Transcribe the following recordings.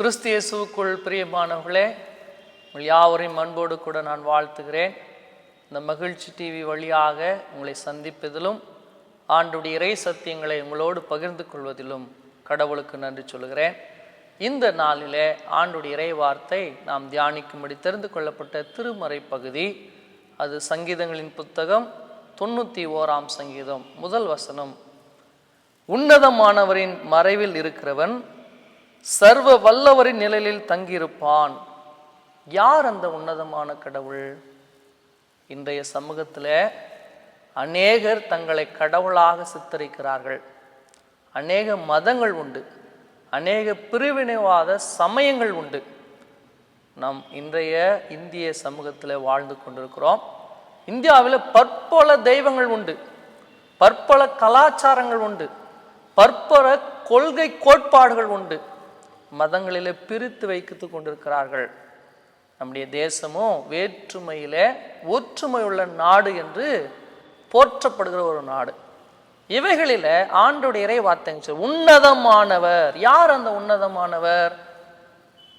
கிறிஸ்தியேசுக்குள் பிரியமானவர்களே உங்கள் யாவரையும் அன்போடு கூட நான் வாழ்த்துகிறேன். இந்த மகிழ்ச்சி டிவி வழியாக உங்களை சந்திப்பதிலும் ஆண்டுடைய இறை சத்தியங்களை உங்களோடு பகிர்ந்து கொள்வதிலும் கடவுளுக்கு நன்றி சொல்கிறேன் இந்த நாளிலே ஆண்டுடைய இறை வார்த்தை நாம் தியானிக்கும்படி தெரிந்து கொள்ளப்பட்ட திருமறை பகுதி. அது சங்கீதங்களின் புத்தகம் தொண்ணூற்றி ஓராம் சங்கீதம் முதல் வசனம். உன்னதமானவரின் மறைவில் இருக்கிறவன் சர்வ வல்லவரின் நிழலில் தங்கியிருப்பான். யார் அந்த உன்னதமான கடவுள்? இன்றைய சமூகத்தில் அநேகர் தங்களை கடவுளாக சித்தரிக்கிறார்கள். அநேக மதங்கள் உண்டு. அநேக பிரிவினைவாத சமயங்கள் உண்டு. நம் இன்றைய இந்திய சமூகத்தில் வாழ்ந்து கொண்டிருக்கிறோம். இந்தியாவில் பற்பல தெய்வங்கள் உண்டு. பற்பல கலாச்சாரங்கள் உண்டு. பற்பல கொள்கை கோட்பாடுகள் உண்டு. மதங்களிலே பிரித்து வைத்து கொண்டிருக்கிறார்கள். நம்முடைய தேசமும் வேற்றுமையிலே ஒற்றுமை உள்ள நாடு என்று போற்றப்படுகிற ஒரு நாடு. இவைகளில் ஆண்டுடைய இறை வார்த்தைங்க உன்னதமானவர். யார் அந்த உன்னதமானவர்?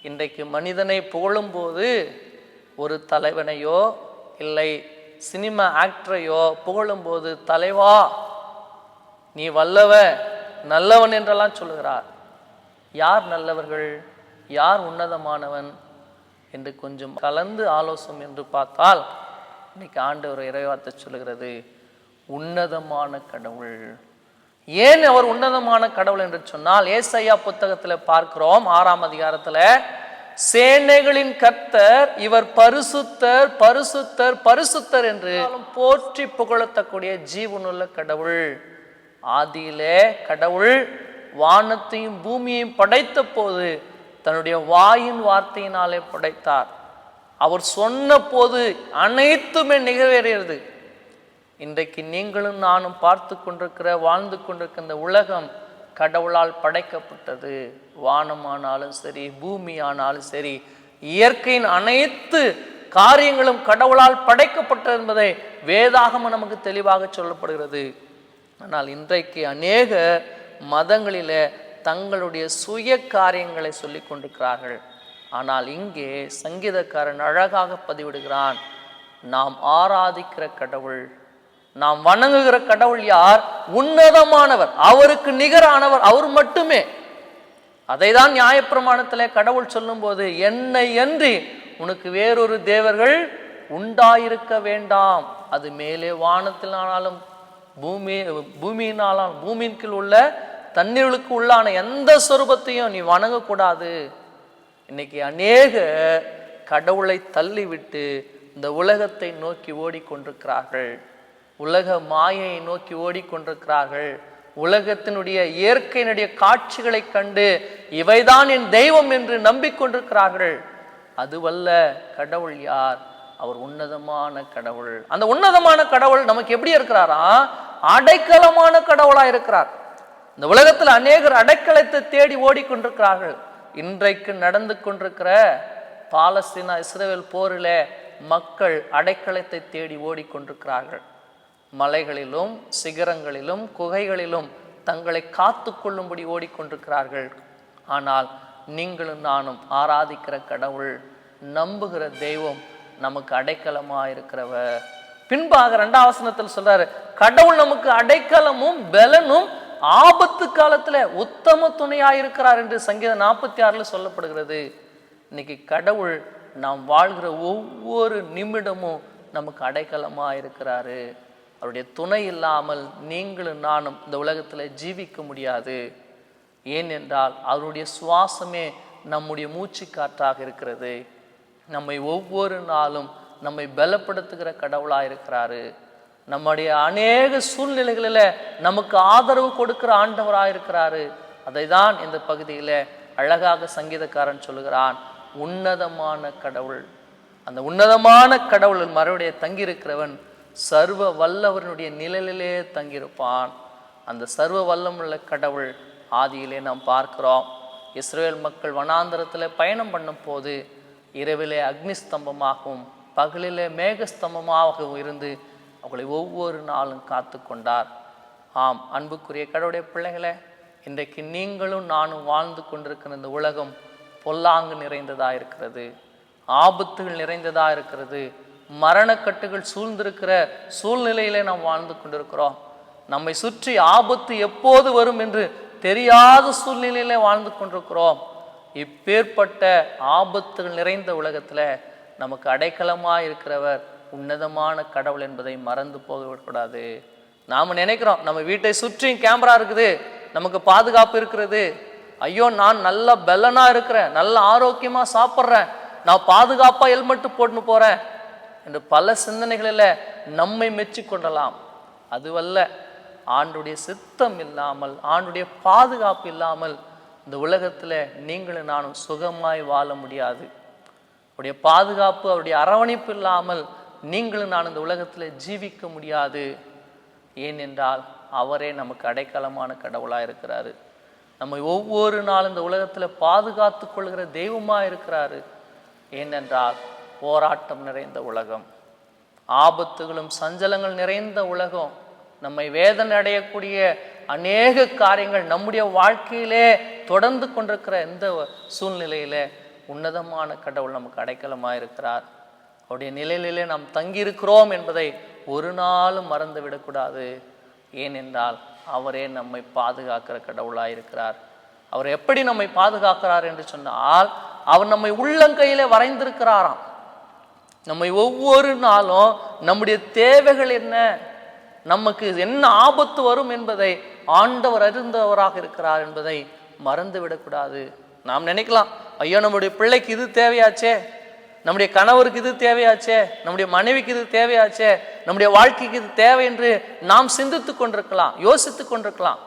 இன்றைக்கு மனிதனை புகழும்போது ஒரு தலைவனையோ இல்லை சினிமா ஆக்டரையோ புகழும்போது தலைவா நீ வல்லவ நல்லவன் என்றெல்லாம் சொல்லுகிறார். யார் நல்லவர்கள் யார் உன்னதமானவன் என்று கொஞ்சம் கலந்து ஆலோசனை என்று பார்த்தால் இன்னைக்கு ஆண்டவர் இறைவார்த்தை சொல்லுகிறது உன்னதமான கடவுள். ஏன் அவர் உன்னதமான கடவுள் என்று சொன்னால் ஏசையா புத்தகத்தில் பார்க்கிறோம் ஆறாம் அதிகாரத்தில் சேனைகளின் கர்த்தர் இவர் பரிசுத்தர் பரிசுத்தர் பரிசுத்தர் என்று போற்றி புகழத்தக்கூடிய ஜீவனுள்ள கடவுள். ஆதியிலே கடவுள் வானத்தையும் பூமியையும் படைத்த போது தன்னுடைய வாயின் வார்த்தையினாலே படைத்தார். அவர் சொன்ன போது அனைத்துமே நிகழ்வேறியது. இன்றைக்கு நீங்களும் நானும் பார்த்து கொண்டிருக்கிற வாழ்ந்து கொண்டிருக்கிற இந்த உலகம் கடவுளால் படைக்கப்பட்டது. வானமானாலும் சரி பூமி ஆனாலும் சரி இயற்கையின் அனைத்து காரியங்களும் கடவுளால் படைக்கப்பட்டது என்பதை வேதாகம நமக்கு தெளிவாக சொல்லப்படுகிறது. ஆனால் இன்றைக்கு அநேக மதங்களில் தங்களுடைய சுய காரியங்களை சொல்லிக் கொண்டிருக்கிறார்கள். ஆனால் இங்கே சங்கீதக்காரன் அழகாக பதிவிடுகிறான். நாம் ஆராதிக்கிற கடவுள் நாம் வணங்குகிற கடவுள் யார்? உன்னதமானவர் அவருக்கு நிகரானவர் அவர் மட்டுமே. அதை தான் நியாயப்பிரமாணத்திலே கடவுள் சொல்லும்போது என்னை அன்றி உனக்கு வேறொரு தேவர்கள் உண்டாயிருக்க வேண்டாம். அது மேலே வானத்தினாலும் பூமி பூமியினாலும் பூமியின் கீழ் உள்ள தண்ணீர்களுக்கு உள்ளான எந்த சொரூபத்தையும் நீ வணங்கக்கூடாது. இன்னைக்கு அநேக கடவுளை தள்ளிவிட்டு இந்த உலகத்தை நோக்கி ஓடிக்கொண்டிருக்கிறார்கள். உலக மாயை நோக்கி ஓடிக்கொண்டிருக்கிறார்கள். உலகத்தினுடைய இயற்கையினுடைய காட்சிகளை கண்டு இவைதான் என் தெய்வம் என்று நம்பிக்கொண்டிருக்கிறார்கள். அதுவல்ல கடவுள் யார்? அவர் உன்னதமான கடவுள். அந்த உன்னதமான கடவுள் நமக்கு எப்படி இருக்கிறாரா? அடைக்கலமான கடவுளா இருக்கிறார் இந்த உலகத்தில் அநேகர் அடைக்கலத்தை தேடி ஓடிக்கொண்டிருக்கிறார்கள். இன்றைக்கு நடந்து கொண்டிருக்கிற பாலஸ்தீனா இஸ்ரேல் போரிலே மக்கள் அடைக்கலத்தை தேடி ஓடிக்கொண்டிருக்கிறார்கள். மலைகளிலும் சிகரங்களிலும் குகைகளிலும் தங்களை காத்து கொள்ளும்படி ஓடிக்கொண்டிருக்கிறார்கள். ஆனால் நீங்களும் நானும் ஆராதிக்கிற கடவுள் நம்புகிற தெய்வம் நமக்கு அடைக்கலமா இருக்கிறவர் பின்பாக ரெண்டாவசனத்தில் சொல்றாரு கடவுள் நமக்கு அடைக்கலமும் பலனும் ஆபத்து காலத்தில் உத்தம துணையாக இருக்கிறார் என்று சங்கீதம் நாற்பத்தி ஆறில் சொல்லப்படுகிறது. இன்னைக்கு கடவுள் நாம் வாழ்கிற ஒவ்வொரு நிமிடமும் நமக்கு அடைக்கலமாக இருக்கிறாரு. அவருடைய துணை இல்லாமல் நீங்களும் நானும் இந்த உலகத்தில் ஜீவிக்க முடியாது. ஏனென்றால் அவருடைய சுவாசமே நம்முடைய மூச்சு காற்றாக இருக்கிறது. நம்மை ஒவ்வொரு நாளும் நம்மை பலப்படுத்துகிற கடவுளாக இருக்கிறாரு. நம்முடைய அநேக சூழ்நிலைகளில் நமக்கு ஆதரவு கொடுக்கிற ஆண்டவராக இருக்கிறாரு அதை தான் இந்த பகுதியில் அழகாக சங்கீதக்காரன் சொல்லுகிறான். உன்னதமான கடவுள். அந்த உன்னதமான கடவுள் மறுபடிய தங்கியிருக்கிறவன் சர்வ வல்லவனுடைய நிழலிலே தங்கியிருப்பான். அந்த சர்வ வல்லமுள்ள கடவுள் ஆதியிலே நாம் பார்க்கிறோம். இஸ்ரேல் மக்கள் வனாந்தரத்தில் பயணம் பண்ணும் போது இரவிலே அக்னி ஸ்தம்பமாகவும் பகலிலே மேகஸ்தம்பமாகவும் இருந்து அவங்களை ஒவ்வொரு நாளும் காத்து கொண்டார் ஆம் அன்புக்குரிய கடவுடைய பிள்ளைகளே இன்றைக்கு நீங்களும் நானும் வாழ்ந்து கொண்டிருக்கிற இந்த உலகம் பொல்லாங்கு நிறைந்ததாக இருக்கிறது. ஆபத்துகள் நிறைந்ததாக இருக்கிறது. மரணக்கட்டுகள் சூழ்ந்திருக்கிற சூழ்நிலையிலே நாம் வாழ்ந்து கொண்டிருக்கிறோம். நம்மை சுற்றி ஆபத்து எப்போது வரும் என்று தெரியாத சூழ்நிலையிலே வாழ்ந்து கொண்டிருக்கிறோம். இப்பேற்பட்ட ஆபத்துகள் நிறைந்த உலகத்தில் நமக்கு அடைக்கலமாக இருக்கிறவர் உன்னதமான கடவுள் என்பதை மறந்து போகக்கூடாது. நாம் நினைக்கிறோம் நம்ம வீட்டை சுற்றியும் கேமரா இருக்குது நமக்கு பாதுகாப்பு இருக்கிறது. ஐயோ நான் நல்ல பலனாக இருக்கிறேன் நல்ல ஆரோக்கியமாக சாப்பிட்றேன் நான் பாதுகாப்பாக ஹெல்மெட்டு போட்டுன்னு போகிறேன் என்று பல சிந்தனைகளில் நம்மை மெச்சிக்கொள்ளலாம் அதுவல்ல ஆண்டுடைய சித்தம் இல்லாமல் ஆண்டுடைய பாதுகாப்பு இல்லாமல் இந்த உலகத்தில் நீங்களும் நானும் சுகமாய் வாழ முடியாது. அவருடைய பாதுகாப்பு அவருடைய அரவணைப்பு இல்லாமல் நீங்களும் நான் இந்த உலகத்தில் ஜீவிக்க முடியாது. ஏனென்றால் அவரே நமக்கு அடைக்கலமான கடவுளாக இருக்கிறாரு. நம்மை ஒவ்வொரு நாள் இந்த உலகத்தில் பாதுகாத்து கொள்கிற தெய்வமாக இருக்கிறாரு. ஏனென்றால் போராட்டம் நிறைந்த உலகம். ஆபத்துகளும் சஞ்சலங்கள் நிறைந்த உலகம். நம்மை வேதனை அடையக்கூடிய அநேக காரியங்கள் நம்முடைய வாழ்க்கையிலே தொடர்ந்து கொண்டிருக்கிற இந்த சூழ்நிலையில உன்னதமான கடவுள் நமக்கு அடைக்கலமாக இருக்கிறார். அவருடைய நிலையிலே நாம் தங்கியிருக்கிறோம் என்பதை ஒரு நாளும் மறந்து விடக்கூடாது ஏனென்றால் அவரே நம்மை பாதுகாக்கிற கடவுளாக இருக்கிறார் அவர் எப்படி நம்மை பாதுகாக்கிறார் என்று சொன்னால் அவர் நம்மை உள்ளங்கையிலே வரைந்திருக்கிறாராம். நம்மை ஒவ்வொரு நாளும் நம்முடைய தேவைகள் என்ன நமக்கு என்ன ஆபத்து வரும் என்பதை ஆண்டவர் அறிந்தவராக இருக்கிறார் என்பதை மறந்து விடக்கூடாது நாம் நினைக்கலாம் ஐயோ நம்முடைய பிள்ளைக்கு இது தேவையாச்சே நம்முடைய கணவருக்கு இது தேவையாச்சே நம்முடைய மனைவிக்கு இது தேவையாச்சே நம்முடைய வாழ்க்கைக்கு இது தேவை என்று நாம் சிந்தித்து கொண்டிருக்கலாம் யோசித்து கொண்டிருக்கலாம்.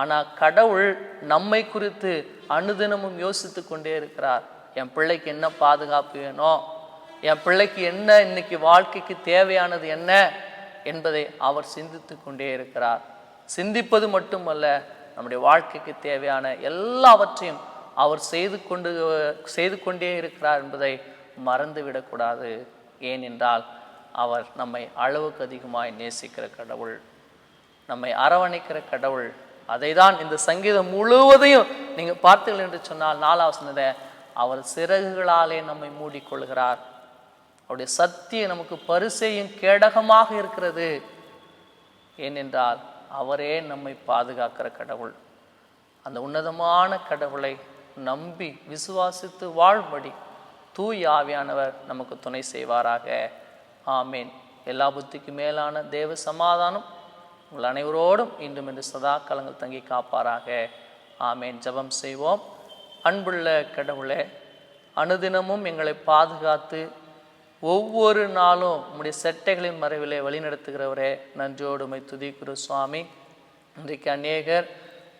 ஆனால் கடவுள் நம்மை குறித்து அனுதினமும் யோசித்து கொண்டே இருக்கிறார். என் பிள்ளைக்கு என்ன பாதுகாப்பு வேணும்? என் பிள்ளைக்கு என்ன இன்னைக்கு வாழ்க்கைக்கு தேவையானது என்ன என்பதை அவர் சிந்தித்து கொண்டே இருக்கிறார். சிந்திப்பது மட்டுமல்ல நம்முடைய வாழ்க்கைக்கு தேவையான எல்லாவற்றையும் அவர் செய்து கொண்டு செய்து கொண்டே இருக்கிறார் என்பதை மறந்துவிடக்கூடாது. ஏனென்றால் அவர் நம்மை அளவுக்கு அதிகமாய் நேசிக்கிற கடவுள். நம்மை அரவணைக்கிற கடவுள். அதை தான் இந்த சங்கீதம் முழுவதையும் நீங்கள் பார்த்தீர்கள் என்று சொன்னால் நாலாவசனத்தை அவர் சிறகுகளாலே நம்மை மூடிக்கொள்கிறார். அவருடைய சத்திய நமக்கு பரிசையும் கேடகமாக இருக்கிறது. ஏனென்றால் அவரே நம்மை பாதுகாக்கிற கடவுள். அந்த உன்னதமான கடவுளை நம்பி விசுவாசித்து வாழ்படி தூய் ஆவியானவர் நமக்கு துணை செய்வாராக. ஆமேன். எல்லா புத்திக்கு மேலான தேவ சமாதானம் உங்கள் அனைவரோடும் இன்றும் இன்று சதா காலங்கள் தங்கி காப்பாராக. ஆமேன். ஜெபம் செய்வோம். அன்புள்ள கடவுளே அனுதினமும் எங்களை பாதுகாத்து ஒவ்வொரு நாளும் உம்முடைய செட்டைகளின் மறைவிலே வழிநடத்துகிறவரே நன்றியோடுமை துதிக்குரு சுவாமி. இன்றைக்கு அநேகர்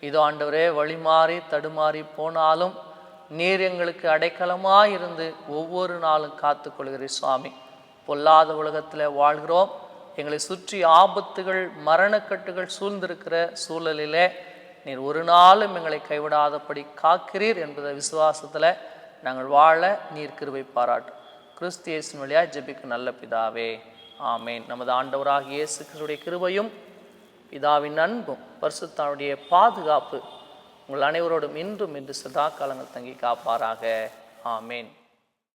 இதோ ஆண்டவரே வழிமாறி தடுமாறி போனாலும் நீர் எங்களுக்கு அடைக்கலமாக இருந்து ஒவ்வொரு நாளும் காத்து கொள்கிறீர் சுவாமி. பொல்லாத உலகத்தில் வாழ்கிறோம். எங்களை சுற்றி ஆபத்துகள் மரணக்கட்டுகள் சூழ்ந்திருக்கிற சூழலிலே நீர் ஒரு நாளும் எங்களை கைவிடாதபடி காக்கிறீர் என்பதை விசுவாசத்தில் நாங்கள் வாழ நீர் கிருபை பாராட்டு. கிறிஸ்தியேசின் வழியாக ஜெபிக்கும் நல்ல பிதாவே. ஆமேன். நமது ஆண்டவராக இயேசு கிறிஸ்துடைய கிருபையும் பிதாவின் அன்பும் பரிசுத்தாவுடைய பாதுகாப்பு உங்கள் அனைவரோடும் இன்றும் இன்று சதா காலங்கள் தங்கி காப்பாராக. ஆமேன்.